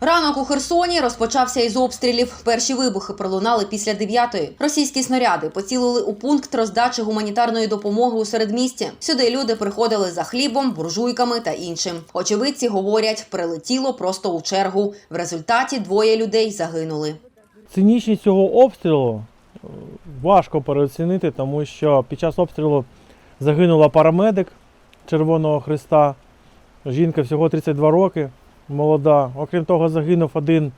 Ранок у Херсоні розпочався із обстрілів. Перші вибухи пролунали після дев'ятої. Російські снаряди поцілили у пункт роздачі гуманітарної допомоги у середмісті. Сюди люди приходили за хлібом, буржуйками та іншим. Очевидці говорять, прилетіло просто у чергу. В результаті двоє людей загинули. Цинічність цього обстрілу е, важко переоцінити, тому що під час обстрілу загинула парамедик Червоного Христа. Жінка всього 32 роки, молода. Окрім того, загинув один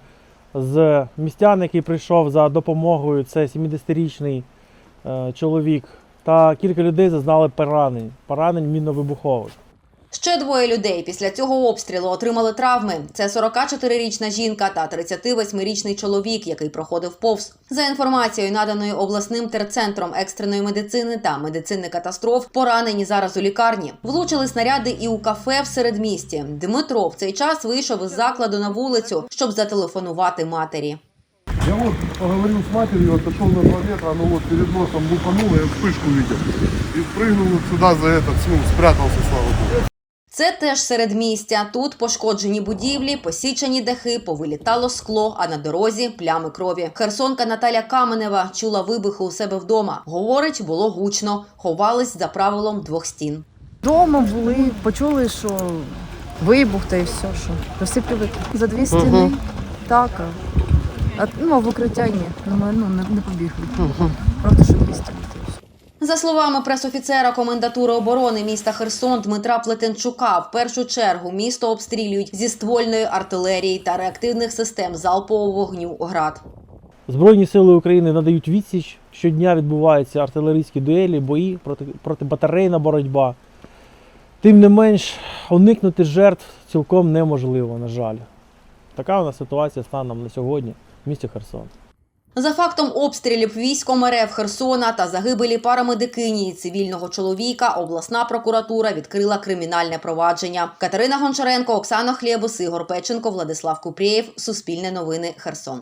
з містян, який прийшов за допомогою. Це 70-річний е, чоловік. Та кілька людей зазнали поранень, поранень мінно-вибухових. Ще двоє людей після цього обстрілу отримали травми. Це 44-річна жінка та 38-річний чоловік, який проходив повз. За інформацією, наданою обласним терцентром екстреної медицини та медицини катастроф, поранені зараз у лікарні. Влучили снаряди і у кафе в середмісті. Дмитро в цей час вийшов із закладу на вулицю, щоб зателефонувати матері. Я вот поговорил с матерью, отошел на 2 метра, оно вот перед носом лупануло, я вспышку видел. И прыгнул вот сюда за этот, ну, спрятался, слава богу. Це теж середмістя. Тут пошкоджені будівлі, посічені дахи, повилітало скло, а на дорозі плями крові. Херсонка Наталя Каменева чула вибухи у себе вдома. Говорить, було гучно, ховались за правилом двох стін. Дома були, почули, що вибух та і все, що то. За дві стіни, так. а- ну, в укриття ні, ну, ми, ну, не, не побігли. Правда, що дві стіни. За словами пресофіцера комендатури оборони міста Херсон Дмитра Плетенчука, в першу чергу місто обстрілюють зі ствольної артилерії та реактивних систем залпового вогню ГРАД. Збройні сили України надають відсіч. Щодня відбуваються артилерійські дуелі, бої, проти, протибатарейна боротьба. Тим не менш, уникнути жертв цілком неможливо, на жаль. Така у нас ситуація станом на сьогодні в місті Херсон. За фактом обстрілів військом РФ Херсона та загибелі парамедикині і цивільного чоловіка, обласна прокуратура відкрила кримінальне провадження. Катерина Гончаренко, Оксана Хлєбус, Ігор Печенко, Владислав Купрієв. Суспільне новини Херсон.